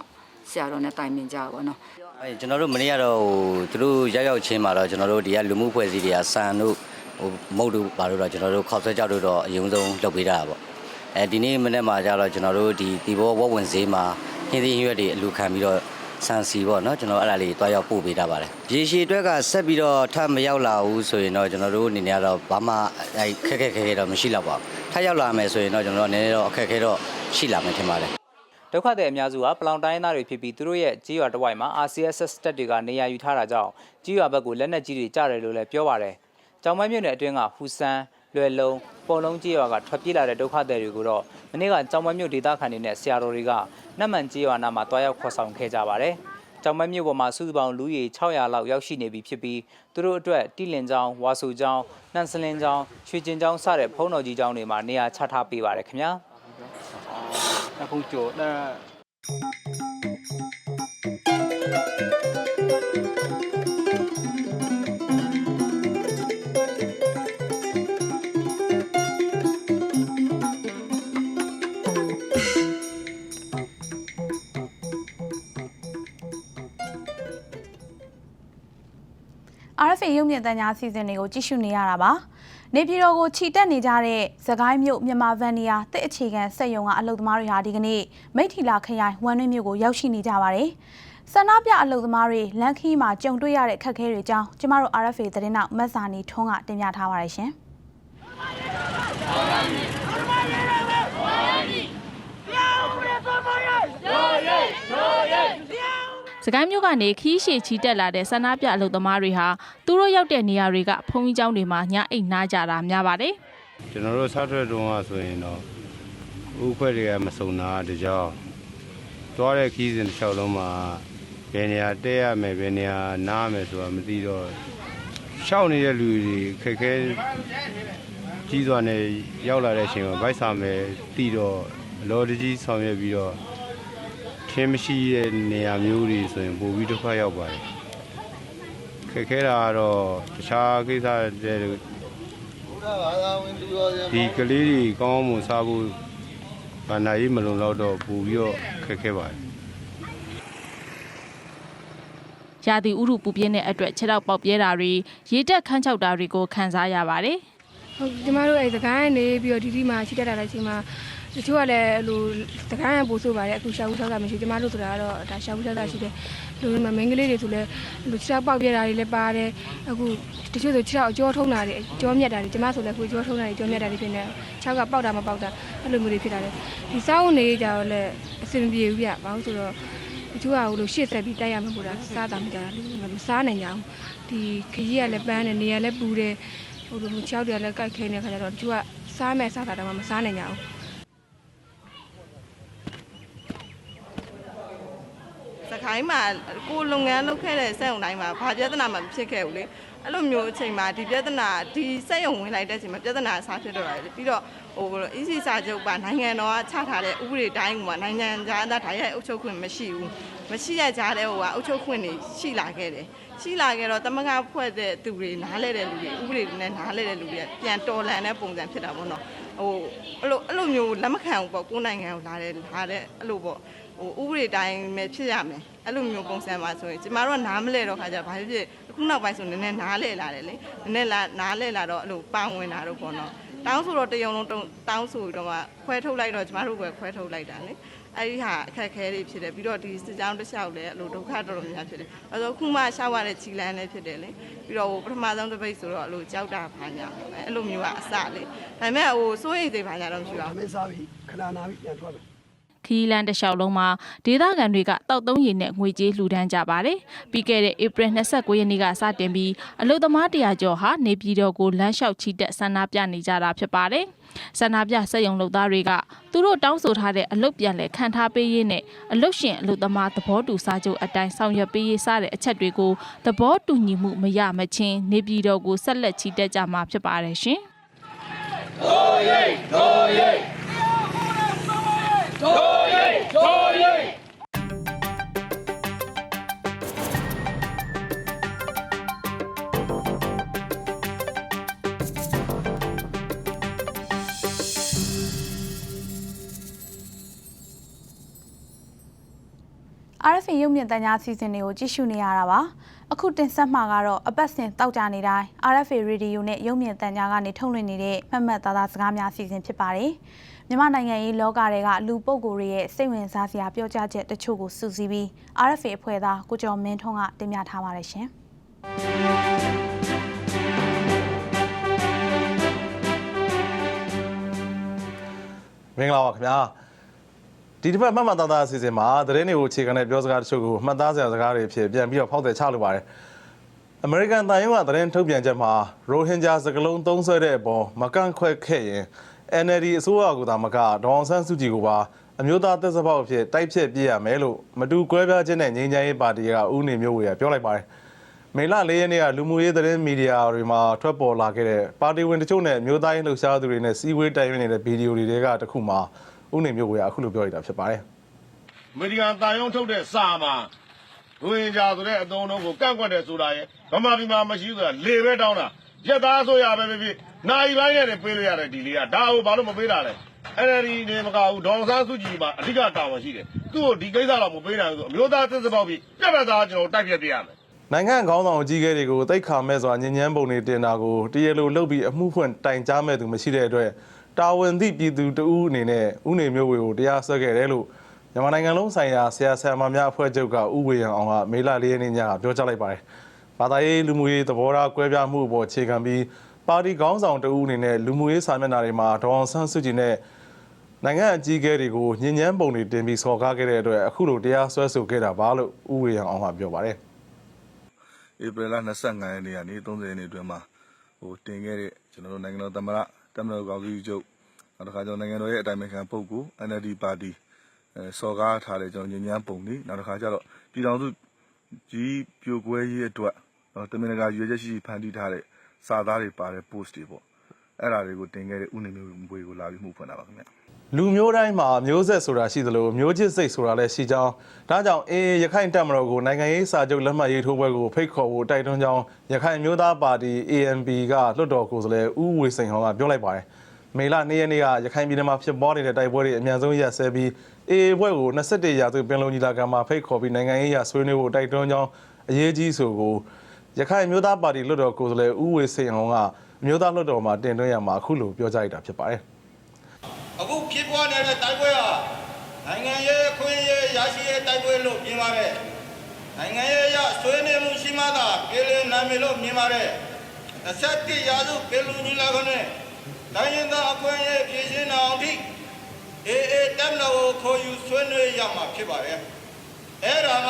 ဆရာတော်နဲ့တိုင်ပင်ကြတာပေါ့နော်အဲကျွန်တော်တို့မနေ့ကတော့ဟိုသူတို့ရောက်ရောက်ချင်းမှာတော့ကျွန်တော်တို့ဒီကလူမှုဖွဲ့စည်းတွေကစံတို့ဟိုမုတ်တို့ဘာလို့တော့ကျွန်တော်တို့ခောက်ဆွဲကြောက်တို့တော့အယုံဆုံးလုပ်ပေးတာပေါ့အဲဒီနေ့မနေ့မှာကျတော့ကျွန်တော်တို့ဒီဒီဘောဝက်ဝင်ဈေးမှာဟင်းသီးဟင်းရွက်တွေအလူခံပြီးတော့ဆန်စီပေါ့နော်ကျွန်တော်အဲ့ဒါလေးတွားရောက်ပို့ပေးတာပါတယ်ရေရှည်အတွက်ကဆက်ပြီးတော့ထပ်မရောက်လာဘူးဆိုရင်တော့ကျွန်တော်တို့အနေနဲ့ကတော့ဘာမှအဲခက်ခက်ခဲခဲတော့မရှိတော့ပါဘူးထပ်ရောက်လာမယ်ဆိုရင်တော့ကျွန်တော်တို့နည်းနည်းတော့အခက်ခဲတော့ရှိလာမယ်ထင်ပါတယ် ဒုက္ခသည်အများစုဟာပလောင်တိုင်းသားတွေဖြစ်ပြီးသူတို့ရဲ့ကြေးရွာတစ်ဝိုက်မှာ RCSS တပ်တွေကနေရာယူထားတာကြောင့်ကြေးရွာဘက်ကိုလက်နက်ကြီးတွေကြားတယ်လို့လည်းပြောပါတယ်။ကြောင်မိုင်းမြို့နယ်အတွင်းကဟူဆန်လွယ်လုံးပေါ်လုံးကြေးရွာကထွက်ပြေးလာတဲ့ဒုက္ခသည်တွေကိုတော့မနေ့ကကြောင်မိုင်းမြို့ဒေသခံတွေနဲ့ဆရာတော်တွေကနတ်မှန်ကြေးရွာနာမှာတွားရောက်ခေါ်ဆောင်ခဲ့ကြပါတယ်။ကြောင်မိုင်းမြို့ပေါ်မှာစုစုပေါင်းလူကြီး600လောက်ရောက်ရှိနေပြီဖြစ်ပြီးသူတို့အတွက်တိလင်ကျောင်းဝါဆူကျောင်းနှန်စလင်ကျောင်းရွှေကျင်ကျောင်းစတဲ့ဖုံးတော်ကြီးကျောင်းတွေမှာနေရာချထားပေးပါတယ်ခင်ဗျာ။ အခုကြော်တဲ့ RFA ရုပ်မြင်သံကြားအစီအစဉ်တွေကိုကြည့်ရှုနေရတာပါ နေပြည်တော်ကိုခြိတက်နေကြတဲ့သခိုင်းမြို့မြန်မာဗန်နီယာတစ်အခြေခံစက်ရုံကအလုပ်သမားတွေဟာဒီကနေ့မိထီလာခရိုင်ဝမ်းတွင်းမြို့ကိုရောက်ရှိနေကြပါတယ်။ဆန္ဒပြအလုပ်သမားတွေလန်ခီမှာကြုံတွေ့ရတဲ့အခက်အခဲတွေအကြောင်းကျမတို့ RFA သတင်းတောက်မတ်စာနီထွန်းကတင်ပြထားပါတယ်ရှင်။ စကိုင်းမြို့ကနေခီးရှည်ချီတက်လာတဲ့ဆန္ဒပြအလုပ်သမားတွေဟာသူတို့ရောက်တဲ့နေရာတွေကဘုံကြီးကျောင်းတွေမှာညအိတ်နားကြတာများပါတယ်ကျွန်တော်တို့ဆောက်ထွက်တုံးကဆိုရင်တော့ဥခွက်တွေကမစုံတာတကြောင်သွားတဲ့ခီးစဉ်တစ်လျှောက်လုံးမှာဘယ်နေရာတက်ရမယ်ဘယ်နေရာနားမယ်ဆိုတာမသိတော့ရှောက်နေတဲ့လူတွေခက်ခဲကြီးစွာနဲ့ရောက်လာတဲ့အချိန်မှာဗိုက်စာမယ်တီးတော့အလောတကြီးဆောင်ရွက်ပြီးတော့ ခင်းမရှိတဲ့နေရာမျိုးတွေဆိုရင်ပိုပြီးဒုက္ခရောက်ပါတယ်ခက်ခဲတာကတော့တခြားကိစ္စတွေဒီကလေးတွေကောင်းအောင်စားဖို့ဗန္နာရေးမလုံလောက်တော့ပူပြီးတော့ခက်ခဲပါတယ်။ရာသီဥတုပူပြင်းတဲ့အတွက်ခြေထောက်ပေါက်ပြဲတာတွေရေတက်ခန်းချောက်တာတွေကိုခံစားရပါတယ်ဟုတ်ကျမတို့အဲစကိုင်းကနေပြီးတော့ဒီဒီမှာရှိတတ်တာလည်းချိန်မှာ တချို့ကလည်းအဲ့လိုစကိုင်းကပို့ဆိုပါတယ်အခုရှာဘူးဆောက်တာမရှိကျမတို့ဆိုတာကတော့ဒါရှာဘူးဆောက်တာရှိတယ်လူတွေမှာမိန်းကလေးတွေဆိုလည်းလူခြေထောက်ပေါက်ပြတာတွေလည်းပါတယ်အခုတချို့ဆိုခြေထောက်အကျောထုံးတာတွေအကျောမြက်တာတွေကျမဆိုလည်းအခုအကျောထုံးတာတွေအကျောမြက်တာတွေဖြစ်နေခြေထောက်ကပေါက်တာမပေါက်တာအဲ့လိုမျိုးတွေဖြစ်တာလေဒီစောင်းနေကြတော့လည်းအဆင်မပြေဘူးပြဘာလို့ဆိုတော့တချို့ကဟိုလိုရှေ့ဆက်ပြီးတိုက်ရမှာပို့တာစားတာမကြတာလေမစားနိုင်ကြဘူးဒီခကြီးကလည်းပန်းတယ်နေရာလည်းပူတယ်ဟိုလိုမျိုးချောက်တွေကလည်းကြိုက်ခဲနေတဲ့ခါကျတော့သူကစားမဲ့စားတာတော့မစားနိုင်ကြဘူး စခိုင်းမှာကိုလုပ်ငန်းလုပ်ခဲ့တဲ့စက်ရုံတိုင်းမှာဘာပြဿနာမှမဖြစ်ခဲ့ဘူးလေအဲ့လိုမျိုးအချိန်မှာဒီပြဿနာဒီစက်ရုံဝင်လိုက်တဲ့အချိန်မှာပြဿနာအစားဖြစ်တော့တာလေပြီးတော့ဟို EC စာချုပ်ပါနိုင်ငံတော်ကချထားတဲ့ဥပဒေတိုင်းကနိုင်ငံသားသားတိုင်းရဲ့အုပ်ချုပ်ခွင့်မရှိဘူးမရှိတဲ့ကြားတဲ့ဟိုကအုပ်ချုပ်ခွင့်တွေရှိလာခဲ့တယ်ရှိလာခဲ့တော့တမကဖွဲ့တဲ့သူတွေနားလဲတဲ့လူတွေဥပဒေနဲ့နားလဲတဲ့လူတွေပြန်တော်လန်တဲ့ပုံစံဖြစ်တာပေါ့နော်ဟိုအဲ့လိုအဲ့လိုမျိုးလက်မခံဘူးပေါ့ကိုယ်နိုင်ငံကိုလာတဲ့လာတဲ့အဲ့လိုပေါ့ ဟိုဥပဒေတိုင်းပဲဖြစ်ရမယ်အဲ့လိုမျိုးပုံစံပါဆိုရင်ကျမတို့ကနားမလဲတော့ခါကြဘာဖြစ်ဖြစ်အခုနောက်ပိုင်းဆိုနည်းနည်းနားလဲလာတယ်လေနည်းနည်းလာနားလဲလာတော့အဲ့လိုပါဝင်တာတော့ပေါ့နော်တောင်းဆိုတော့တယုံလုံးတောင်းဆိုတော့မှခွဲထုတ်လိုက်တော့ကျမတို့ကခွဲထုတ်လိုက်တာလေအဲ့ဒီဟာအခက်ခဲတွေဖြစ်တယ်ပြီးတော့ဒီစစ်ကြောင်းတစ်လျှောက်လည်းအဲ့လိုဒုက္ခတော်တော်များများဖြစ်တယ်အဲဆိုခုမှရှောက်ရတဲ့ခြိလန်းလည်းဖြစ်တယ်လေပြီးတော့ဟိုပထမဆုံးတစ်ပိတ်ဆိုတော့အဲ့လိုကြောက်တာဘာညာအဲ့လိုမျိုးကအစလေဒါပေမဲ့ဟိုစိုးရိမ်စိတ်ဘာညာတော့မရှိပါဘူး။ခီး လန်တစ်လျှောက်လုံးမှာဒေသခံတွေကတောက်သုံးရည်နဲ့ငွေကြေးလှူဒန်းကြပါတယ်။ပြီးခဲ့တဲ့ဧပြီ29ရက်နေ့ကစတင်ပြီးအလုသမားတရာကျော်ဟာနေပြည်တော်ကိုလမ်းလျှောက်ချီတက်ဆန္ဒပြနေကြတာဖြစ်ပါတယ်။ဆန္ဒပြစက်ရုံလုပ်သားတွေကသူတို့တောင်းဆိုထားတဲ့အလုတ်ပြန်လည်ခံထားပေးရေးနဲ့အလုတ်ရှင်အလုသမားသဘောတူစာချုပ်အတိုင်းဆောင်ရွက်ပေးရေးစတဲ့အချက်တွေကိုသဘောတူညီမှုမရမချင်းနေပြည်တော်ကိုဆက်လက်ချီတက်ကြမှာဖြစ်ပါတယ်ရှင်။။ RFA ရုပ်မြင်သံကြားအစီအစဉ်တွေကိုကြည့်ရှုနေရတာပါ။အခုတင်ဆက်မှာကတော့အပတ်စဉ်တောက်ကြနေတိုင်း RFA Radio နဲ့ရုပ်မြင်သံကြားကနေထုတ်လွှင့်နေတဲ့မှတ်မှတ်သားသားစကားများအစီအစဉ်ဖြစ်ပါတယ်။ မြန်မာနိုင်ငံရေးလောကတွေကလူပုဂ္ဂိုလ်တွေရဲ့စိတ်ဝင်စားစရာပြောကြားချက်တချို့ကိုစုစည်းပြီး RFA အဖွဲ့သားကိုကျော်မင်းထွန်းကတင်ပြထားပါတယ်ရှင်။မင်္ဂလာပါခင်ဗျာဒီတစ်ပတ်မှတ်မှတ်သားသားအစီအစဉ်မှာသတင်းတွေကိုအခြေခံတဲ့ပြောစကားတချို့ကိုမှတ်သားစရာစကားတွေဖြစ်ပြန်ပြီးတော့ဖောက်တယ်ချလိုပါတယ်အမေရိကန်တန်ရုံးကသတင်းထုတ်ပြန်ချက်မှာရိုဟင်ဂျာစကလုံးသုံးဆွဲတဲ့အပေါ်မကန့်ခွက်ခဲ့ရင် NLD အစိုးရကသာမကဒေါအောင်ဆန်းစုကြည်ကိုပါအမျိုးသားသက်စပေါက်အဖြစ်တိုက်ဖြတ်ပြရမယ်လို့မတူကွဲပြားခြင်းနဲ့ငြိမ်းချမ်းရေးပါတီကဦးနေမျိုးဝေကပြောလိုက်ပါတယ်မေလ၄ရက်နေ့ကလူမှုရေးသတင်းမီဒီယာတွေမှာထွက်ပေါ်လာခဲ့တဲ့ပါတီဝင်တချို့နဲ့မျိုးသားရေးလှုပ်ရှားသူတွေနဲ့စီးဝေးတိုင်ပင်နေတဲ့ဗီဒီယိုတွေကတစ်ခုမှာဦးနေမျိုးဝေကအခုလိုပြောလိုက်တာဖြစ်ပါတယ်အမေရိကန်တာယုံထုတ်တဲ့စာမှာရိုဟင်ဂျာဆိုတဲ့အသုံးအနှုန်းကိုကန့်ကွက်တယ်ဆိုတာရဲ့ဗမာပြည်မှာမရှိဆိုတာလေပဲတောင်းတာ ရက်သားဆိုရပဲဖြစ်ဖြစ်နိုင်ပိုင်းနဲ့ပေးလို့ရတယ်ဒီလေးကဒါကိုဘာလို့မပေးတာလဲ NLD နေမကဘူးဒေါ်ဆန်းစုကြည်မှာအဓိကတာဝန်ရှိတယ်သူ့ကိုဒီကိစ္စတော့မပေးနိုင်ဘူးဆိုအမျိုးသားသစ္စာပေါက်ပြီးပြတ်ပြတ်သားကျွန်တော်တိုက်ပြက်ပြရမယ်နိုင်ငံခေါင်းဆောင်အကြီးအကဲတွေကိုတိတ်ခါမဲ့စွာညဉ့်ညမ်းပုံတွေတင်တာကိုတရလိုလှုပ်ပြီးအမှုဖွင့်တိုင်ကြားမဲ့သူမရှိတဲ့အတွက်တာဝန်သည့်ပြည်သူတဦးအနေနဲ့ဥနေမျိုးဝေကိုတရားစွဲခဲ့တယ်လို့မြန်မာနိုင်ငံလုံးဆိုင်ရာဆရာဆရာမများအဖွဲ့ချုပ်ကဥဝေယံအောင်ကမေလ၄ရက်နေ့ညကပြောကြားလိုက်ပါတယ်။ ဘာသာရေးလူမှုရေးသဘောထားကွဲပြားမှုအပေါ်အခြေခံပြီးပါတီခေါင်းဆောင်တဦးအနေနဲ့လူမှုရေးစာမျက်နှာတွေမှာဒေါအောင်ဆန်းစုကြည်နဲ့နိုင်ငံအကြီးအကဲတွေကိုညဉ့်ညမ်းပုံတွေတင်ပြီးစော်ကားခဲ့တဲ့အတွက်အခုလိုတရားစွဲဆိုခဲ့တာပါလို့ဥဝေယံအောင်ကပြောပါတယ်ဧပြီလ25ရက်နေ့ကနေ30ရက်နေ့အတွင်းမှာဟိုတင်ခဲ့တဲ့ကျွန်တော်တို့နိုင်ငံတော်သမ္မတတမတော်ကောင်စီချုပ်နောက်တစ်ခါကျွန်တော်နိုင်ငံတော်ရဲ့အတိုင်ပင်ခံပုဂ္ဂိုလ် NLD ပါတီအဲစော်ကားထားတဲ့ကျွန်တော်ညဉ့်ညမ်းပုံတွေနောက်တစ်ခါကျတော့ပြည်တော်စုကြီးပြိုကွဲရေးအတွက်နော် တမင်တကာရွေးချက်ရှိရှိဖန်တီးထားတဲ့စာသားတွေပါတဲ့ post တွေပေါ့အဲ့ဒါတွေကိုတင်ခဲ့တဲ့ဥနေမျိုးဘွေကိုလာပြီးမှုဖွင့်တာပါခင်ဗျလူမျိုးတိုင်းမှာမျိုးဆက်ဆိုတာရှိသလိုမျိုးချစ်စိတ်ဆိုတာလည်းရှိကြောင်းဒါကြောင့်အေးရခိုင်တပ်မတော်ကိုနိုင်ငံရေးစာချုပ်လက်မှတ်ရေးထိုးပွဲကိုဖိတ်ခေါ်ဖို့တိုက်တွန်းကြောင်းရခိုင်မျိုးသားပါတီ ANP ကလွှတ်တော်ကိုယ်စားလှယ်ဦးဝေစိန်ဟောင်းကပြောလိုက်ပါတယ်မေလ2ရက်နေ့ကရခိုင်ပြည်နယ်မှာဖြစ်ပွားနေတဲ့တိုက်ပွဲတွေအများဆုံးရပ်စဲပြီးအေးဘွဲကို21ရာစုပင်လုံညီလာခံမှာဖိတ်ခေါ်ပြီးနိုင်ငံရေးရဆွေးနွေးဖို့တိုက်တွန်းကြောင်းအရေးကြီးဆိုကို ရခိုင်မျိုးသားပါတီလွှတ်တော်ကိုယ်စားလှယ်ဦးဝေစိန်ဟောင်းကအမျိုးသားလွှတ်တော်မှာတင်သွင်းရမှာအခုလိုပြောကြားလိုက်တာဖြစ်ပါတယ်အခုဖြစ်ပွားနေတဲ့တိုက်ပွဲဟာနိုင်ငံရေးအခွင့်အရေးရရှိရေးတိုက်ပွဲလို့မြင်ပါတယ်နိုင်ငံရေးအရဆွေးနွေးမှုရှိမှသာပြည်လည်နိုင်မယ်လို့မြင်ပါတယ်21ရာစုပြည်လူညီလာခံနဲ့တိုင်းရင်းသားအခွင့်အရေးပြည်ရှင်းအောင်အထိအေးအေးတက်မလို့ကိုခေါ်ယူဆွေးနွေးရမှာဖြစ်ပါတယ်အဲ့ဒါက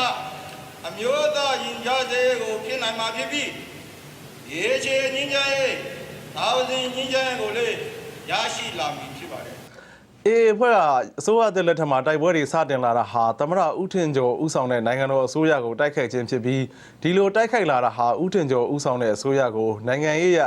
အမျိုးသားရင်ကြားစေကိုဖြစ်နိုင်မှာဖြစ်ပြီးရေချေငင်းကြရေးသာဝစဉ်ငင်းကြရေးကိုလေရရှိလာမည်ဖြစ်ပါတယ်အေးအဖွဲ့ကအစိုးရတဲ့လက်ထက်မှာတိုက်ပွဲတွေစတင်လာတာဟာသမရဦးထင်ကျော်ဦးဆောင်တဲ့နိုင်ငံတော်အစိုးရကိုတိုက်ခိုက်ခြင်းဖြစ်ပြီးဒီလိုတိုက်ခိုက်လာတာဟာဦးထင်ကျော်ဦးဆောင်တဲ့အစိုးရကိုနိုင်ငံရေးရ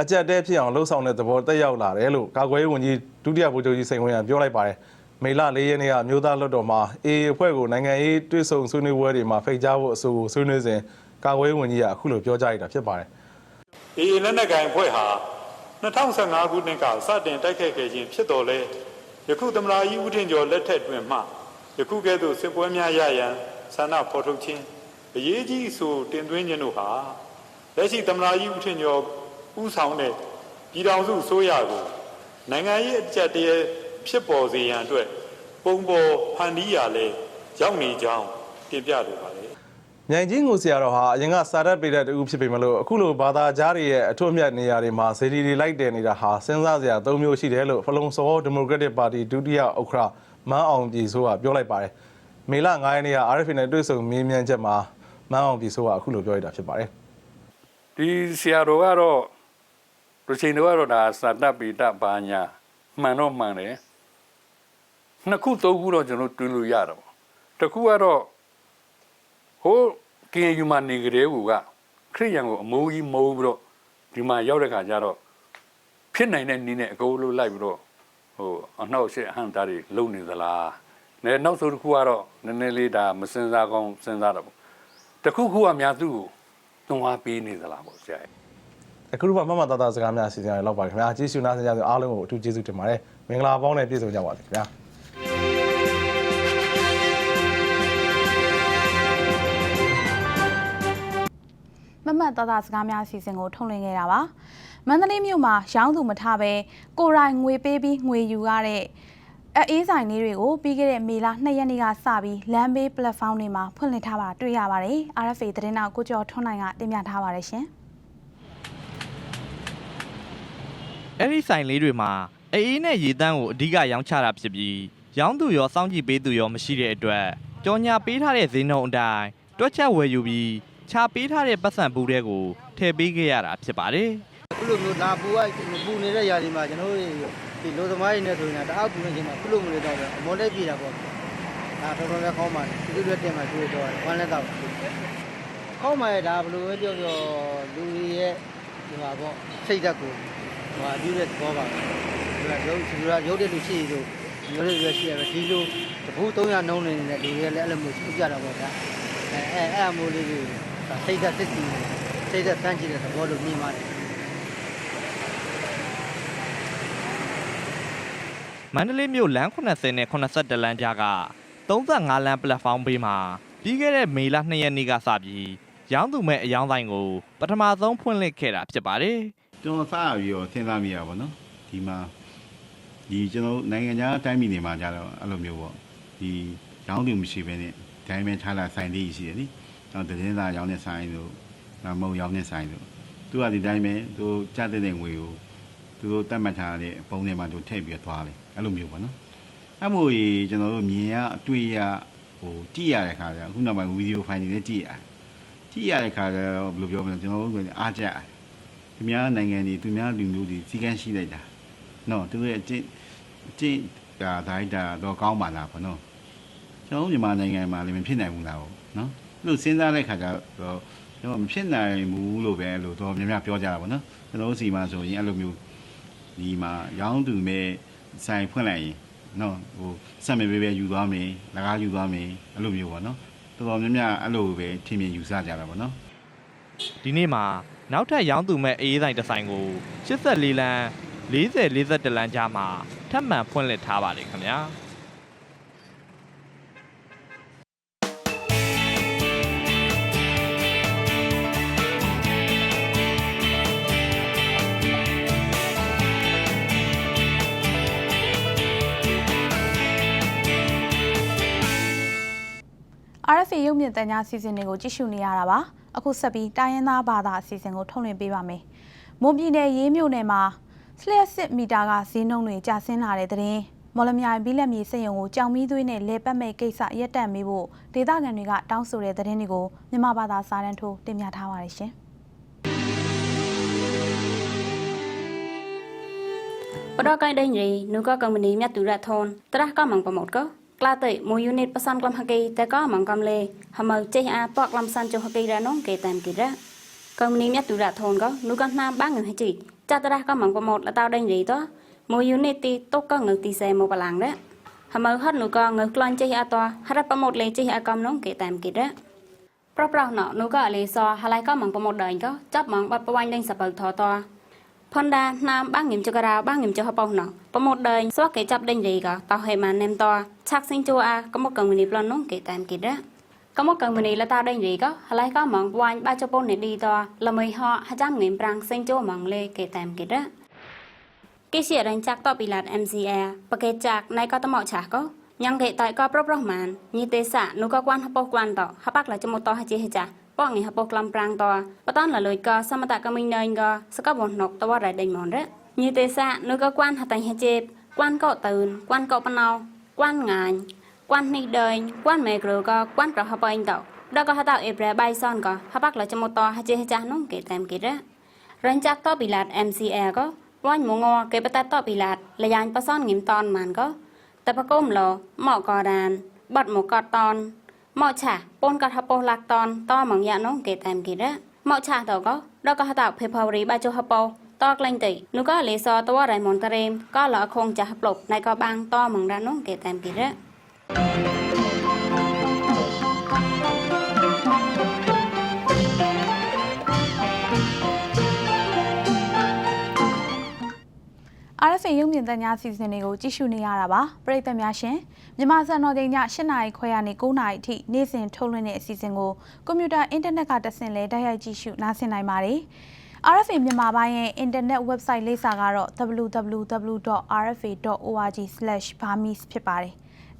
အကြက်တဲဖြစ်အောင်လှုံ့ဆော်တဲ့သဘောတက်ရောက်လာတယ်လို့ကာကွယ်ရေးဝန်ကြီးဒုတိယဗိုလ်ချုပ်ကြီးစိန်ဝင်းကပြောလိုက်ပါတယ် မေလ၄ရက်နေ့ကမြို့သားလွှတ်တော်မှာအေးအဖွဲ့ကိုနိုင်ငံရေးတွဲဆုံဆွေးနွေးပွဲတွေမှာဖိတ်ကြားဖို့အဆိုကိုဆွေးနွေးစဉ်ကာကွယ်ရေးဝန်ကြီးကအခုလိုပြောကြားလိုက်တာဖြစ်ပါတယ်အေးလက်နက်ကိုင်အဖွဲ့ဟာ2015ခုနှစ်ကစတင်တိုက်ခိုက်ခဲ့ခြင်းဖြစ်တော်လဲယခုသမ္မတကြီးဦးထင်ကျော်လက်ထက်တွင်မှယခုကဲ့သို့စစ်ပွဲများရရန်ဆန္ဒဖော်ထုတ်ခြင်းအရေးကြီးဆိုတင်သွင်းခြင်းတို့ဟာလက်ရှိသမ္မတကြီးဦးထင်ကျော်ဦးဆောင်တဲ့ပြည်ထောင်စုအစိုးရကိုနိုင်ငံရေးအကြက်တည်း ဖြစ်ပေါ်စေရန်အတွက်ပုံပေါ်ဖန်တီးရလဲရောက်နေကြောင်းတင်ပြလိုပါတယ်မြိုင်ကြီးငိုဆရာတော်ဟာအရင်ကစာရက်ပေတဲ့တူဖြစ်ပေမလို့အခုလိုဘာသာကြားတွေရဲ့အထွတ်အမြတ်နေရာတွေမှာဇေဒီတွေလိုက်တယ်နေတာဟာစဉ်းစားစရာ၃မျိုးရှိတယ်လို့ဖလုံစောဒီမိုကရက်တစ်ပါတီဒုတိယဥက္ကဋ္ဌမန်းအောင်ပြည်စိုးကပြောလိုက်ပါတယ်။မေလ9ရက်နေ့က RFA နဲ့တွေ့ဆုံမေးမြန်းချက်မှာမန်းအောင်ပြည်စိုးကအခုလိုပြောလိုက်တာဖြစ်ပါတယ်ဒီဆရာတော်ကတော့လူချင်းတော်ကတော့ဒါစာတပိတဘာညာမှန်တော့မှန်တယ် နှစ်ခုသုံးခုတော့ကျွန်တော်တွင်းလို့ရတော့တစ်ခုကတော့ဟိုကင်ယူမနေကြတဲ့ကူကခရိယန်ကိုအမိုးကြီးမိုးပြီးတော့ဒီမှာရောက်တဲ့ခါကျတော့ဖြစ်နိုင်တဲ့နည်းနဲ့အကုန်လုံးလိုက်ပြီးတော့ဟိုအနှောက်အယှက်အဟန့်တားတွေလုံနေသလားနဲနောက်ဆုံးတစ်ခုကတော့နည်းနည်းလေးဒါမစင်စားကောင်းစဉ်းစားတော့ပေါ့တစ်ခုခုကများသူ့ကိုတွန်းအားပေးနေသလားပေါ့ဆရာ။အခုတော့မမတာတာစကားများအစီအစဉ်တွေလောက်ပါခင်ဗျာ။ကျေးဇူးနားဆင်ကြတဲ့အားလုံးကိုအထူးကျေးဇူးတင်ပါတယ်။မင်္ဂလာပေါင်းနဲ့ပြည့်စုံကြပါစေခင်ဗျာ။ မမတ်တသားစကားများအစီအစဉ်ကိုထုတ်လွှင့်ခဲ့တာပါမန္တလေးမြို့မှာရောင်းသူမထားပဲကိုယ်တိုင်ငွေပေးပြီးငွေယူရတဲ့အအေးဆိုင်လေးတွေကိုပြီးခဲ့တဲ့မေလ2ရက်နေ့ကစပြီးလမ်းဘေး platform တွေမှာဖွင့်လှစ်ထားပါတွေ့ရပါတယ် RFA သတင်းတောက်ကိုကျော်ထွန်းနိုင်ကတင်ပြထားပါတယ်ရှင်အဲ့ဒီဆိုင်လေးတွေမှာအေးနဲ့ရေတန်းကိုအဓိကရောင်းချတာဖြစ်ပြီးရောင်းသူရောစောင့်ကြည့်ပေးသူရောမရှိတဲ့အတွက်ကြော်ညာပေးထားတဲ့ဈေးနှုန်းအတိုင်းတွက်ချက်ဝယ်ယူပြီး ခြာပေးထားတဲ့ပတ်စံပူတဲ့ကိုထည့်ပေးခဲ့ရတာဖြစ်ပါတယ်ခုလိုမျိုးလာပူကပူနေတဲ့ຢာဒီမှာကျွန်တော်တို့ဒီလိုသမားတွေနဲ့ဆိုရင်တအားပူနေချိန်မှာခုလိုမျိုးလေးတော့အမောလေးပြေတာပေါ့ဒါတော်တော်လေးကောင်းပါတယ်သူတို့တက်မှတွေ့တော့ဝမ်းလက်တော့ကောင်းပါရဲ့ဒါဘယ်လိုပဲပြောပြောလူတွေရဲ့ဒီမှာပေါ့စိတ်ဓာတ်ကိုဟိုအပြည့်တဲ့သဘောပါပဲဒီကရုပ်ဒီကရုပ်တဲ့လူရှိလို့ရုပ်တဲ့လူရှိရပဲဒီလိုတပူ300နှုံးနေနေတဲ့လူတွေကလည်းအဲ့လိုမျိုးသူကြတာပေါ့ဗျာအဲအဲအဲ့အမိုးလေးတွေ စိတ်ဓာတ်စစ်စီစိတ်ဓာတ်တန်းကြည့်တဲ့သဘောလို့မြင်ပါတယ်မန္တလေးမြို့လမ်း80နဲ့81လမ်းကြားက35လမ်းပလက်ဖောင်းဘေးမှာပြီးခဲ့တဲ့မေလ2ရက်နေ့ကစပြီးရောင်းသူမဲ့အယောင်းဆိုင်ကိုပထမဆုံးဖွင့်လှစ်ခဲ့တာဖြစ်ပါတယ်ကျွန်တော်စားပြီးတော့စဉ်းစားမိရပါတော့ဒီမှာဒီကျွန်တော်နိုင်ငံခြားတိုင်းပြည်တွေမှာကြတော့အဲ့လိုမျိုးပေါ့ဒီရောင်းသူမရှိဘဲနဲ့ဒိုင်းမဲထားလာဆိုင်လေးရှိတယ်နိ ကျွန်တော်တင်းသားရောင်းတဲ့ဆိုင်တို့မုံရောင်းတဲ့ဆိုင်တို့သူကဒီတိုင်းပဲသူကြတဲ့ငွေကိုသူတို့တတ်မှတ်ထားတဲ့ပုံထဲမှာသူထည့်ပြီးသွားတယ်အဲ့လိုမျိုးပေါ့နော်အဲ့မို့ကျွန်တော်တို့မြင်ရအတွေ့ရဟိုကြည့်ရတဲ့ခါကျအခုနောက်ပိုင်းဗီဒီယိုဖိုင်တွေလည်းကြည့်ရတယ်ကြည့်ရတဲ့ခါကျတော့ဘယ်လိုပြောမလဲကျွန်တော်တို့ကအားကြတယ်သူများနိုင်ငံတွေသူများလူမျိုးတွေစီကန်းရှိလိုက်တာနော်သူရဲ့အကျင့်အကျင့်ဒါဒိုက်တာတော့ကောင်းပါလားဗောနော်ကျွန်တော်တို့မြန်မာနိုင်ငံမှာလည်းမဖြစ်နိုင်ဘူးလားဗောနော် လို့စဉ်းစားတဲ့ခါကျတော့ကျွန်တော်မဖြစ်နိုင်ဘူးလို့ပဲလို့တော့များများပြောကြတာဗောနော်ကျွန်တော်တို့စီမှာဆိုရင်အဲ့လိုမျိုးဒီမှာရောင်းသူမဲ့ဆိုင်ဖွင့်လိုက်ရင်နော်ဟိုစက်မဲ့ပဲပဲယူသွားမယ်လကားယူသွားမယ်အဲ့လိုမျိုးဗောနော်တော်တော်များများအဲ့လိုပဲထင်မြင်ယူဆကြတာဗောနော်ဒီနေ့မှာနောက်ထပ်ရောင်းသူမဲ့အေးဆိုင်တစ်ဆိုင်ကို84လမ်း40 41လမ်းကြားမှာထပ်မံဖွင့်လှစ်ထားပါတယ်ခင်ဗျာ RFA ရုပ်မြင့်သံကြားစီစဉ်တွေကိုကြည့်ရှုနေရတာပါ။အခုဆက်ပြီးတိုင်းရင်းသားဘာသာအစီအစဉ်ကိုထုတ်လွှင့်ပေးပါမယ်။မွန်ပြည်နယ်ရေးမြို့နယ်မှာစလျက်စစ်မီတာကဈေးနှုန်းတွေကျဆင်းလာတဲ့တဲ့ရင်မော်လမြိုင်ဘီလက်မြေစက်ရုံကိုကြောင်မီးသွေးနဲ့လေပတ်မဲ့ကိစ္စရပ်တန့်မေးဖို့ဒေသခံတွေကတောင်းဆိုတဲ့သတင်းတွေကိုမြန်မာဘာသာစာတန်းထိုးတင်ပြထားပါတယ်ရှင်။ပဒကိုင်းဒိုင်းရီနုကကမ္ပဏီမြတ်သူရသွန်တရကမန်ပမောတ်ကော ក្លាទៅមួយយូនីតប្រសានក្លំហកេតែក៏មកកំលេហមើចេះអាពកក្លំសានចុហកេរ៉ានងគេតាមគិរៈកំនីមាត់ទុរៈធនក៏នូក៏ណាមបាងងហិជីចាត្រាស់ក៏មកប្រមោតលតោដេញរីតមួយយូនីតទីតុកក៏ងទីសេមកបឡាំងរ៉ហមើហត់នូក៏ងក្លាញ់ចេះអាតហរប្រមោតលេចេះអាកំនងគេតាមគិរៈប្រប្រោណនូក៏អលេសហឡៃក៏មកប្រមោតដេញក៏ចាប់មកបាត់ប្រវាញ់ដេញសបើថត ផនដាណាមបាងងឹមចករៅបាងងឹមចហបោណប្រមោតដេញសួកេចាប់ដេញរីក៏តោហេម៉ានណេមតឆាក់សិងជួអាក៏មកកងនីប្លន់នោះគេតាមកេរ៉ាក៏មកកងនីលតាដេញរីក៏ហឡៃក៏មកវាញ់បាចពននេឌីតល្មៃហហចាំងឹមប្រាំងសិងជួមកលេគេតាមកេរ៉ាគេជារញចាក់តពីឡាត MCR បកេចាក់ណៃក៏តមកឆាក៏ញ៉ាំងគេតៃក៏ប្រប្រោះម៉ានញីទេសៈនោះក៏គួនហបោះគួនតហបាក់ឡាចមតហជាហចា ប៉ងនេះហបោះក្លំប្រាំងតបតនលលុយក៏សមតកមិញណៃក៏សកបណុកតវរ៉ៃដេញមនរ៉ញីទេសៈនោះក៏គួនហតៃហជេបគួនក៏តឿនគួនក៏បណោគួនងាញគួននេះដេញគួនមេក្រក៏គួនប្រហបអញតដល់ក៏ហតអេប្រែបៃសនក៏ហបាក់ឡាចមតហជាហចានោះគេតាមគេរ៉រញចាក់តពីឡាត MCR ក៏វាញ់មងគេបតតពីឡាតលយ៉ាញ់បសនងឹមតនម៉ានក៏តែបកុំឡមកក៏ដានបាត់មកកត มอฉาปนกระทะโปลักตอนต่อมังยะน้องเกตแอมกีระมอฉะดอกก็ดอกกรตทบเพพาวรีบาจูฮปอตอกลังตินุก็เลซอตัวไรมอนตะเรมก็หลอคงจะปลบในกอบังต่อมังดาน้องเกตแอมกีระ RFA ရုပ်မြင်သံကြားအစီအစဉ်တွေကိုကြည့်ရှုနေရတာပါပရိသတ်များရှင်မြန်မာစံတော်ချိန်ည8နာရီခွဲကနေ9နာရီအထိနေ့စဉ်ထုတ်လွှင့်တဲ့အစီအစဉ်ကိုကွန်ပျူတာအင်တာနက်ကတဆင့်လဲတိုက်ရိုက်ကြည့်ရှုနားဆင်နိုင်ပါတယ် RFA မြန်မာပိုင်းရဲ့ internet website လိပ်စာကတော့ www.rfa.org/burmese ဖြစ်ပါတယ်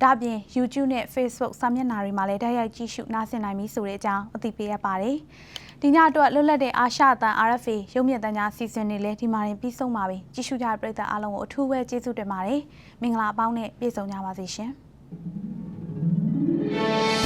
ဒါပြင် YouTube နဲ့ Facebook စာမျက်နှာတွေမှာလည်းတိုက်ရိုက်ကြည့်ရှုနားဆင်နိုင်ပြီဆိုတဲ့အကြောင်းအသိပေးရပါတယ် ဒီညအတွက်လွတ်လပ်တဲ့အာရှတန် RFA ရုပ်မြင့်သံကြားစီစဉ်နေလဲဒီမှာရင်ပြီးဆုံးပါပြီကြည့်ရှုကြတဲ့ပရိသတ်အားလုံးကိုအထူးပဲကျေးဇူးတင်ပါတယ်မင်္ဂလာအပေါင်းနဲ့ပြည့်စုံကြပါစေရှင် thank you